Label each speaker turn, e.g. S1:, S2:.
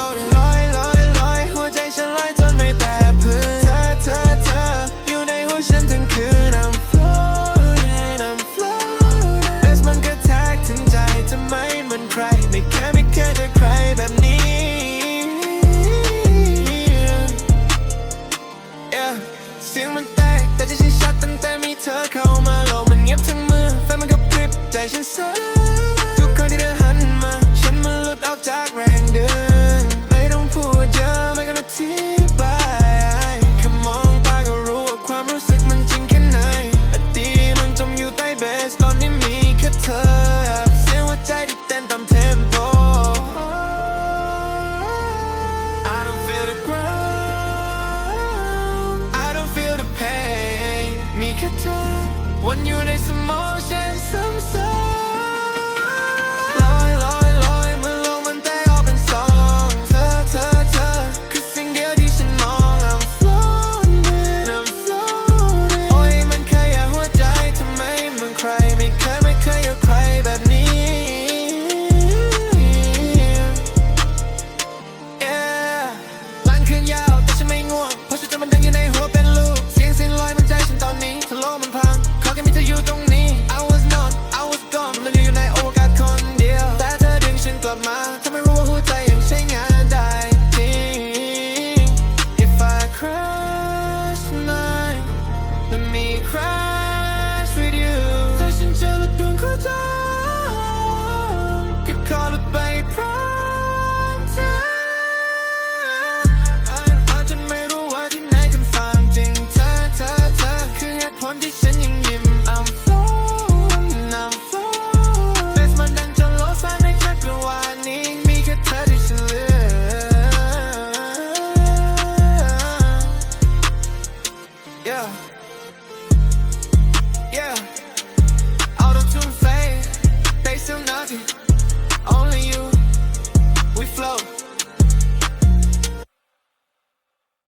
S1: ลอยลอยลอยหัวใจฉันลอยจนไม่แตะพื้นเธอเธอเธออยู่ในหัวฉันทั้งคืน I'm floating I'm floating เอสมันกระแทกถึงใจทำไมมันใคร ไม่แค่ไม่แค่จะใครแบบนี้ Yeah เสียงมันแตกแต่ใจฉันชัดตั้งแต่มีเธอเข้ามาลกมันเงียบทั้งมือไฟมันกรพริบใจฉันสั่น I don't feel the ground I don't feel the pain Me cut up When you lay some motion some sun yeah.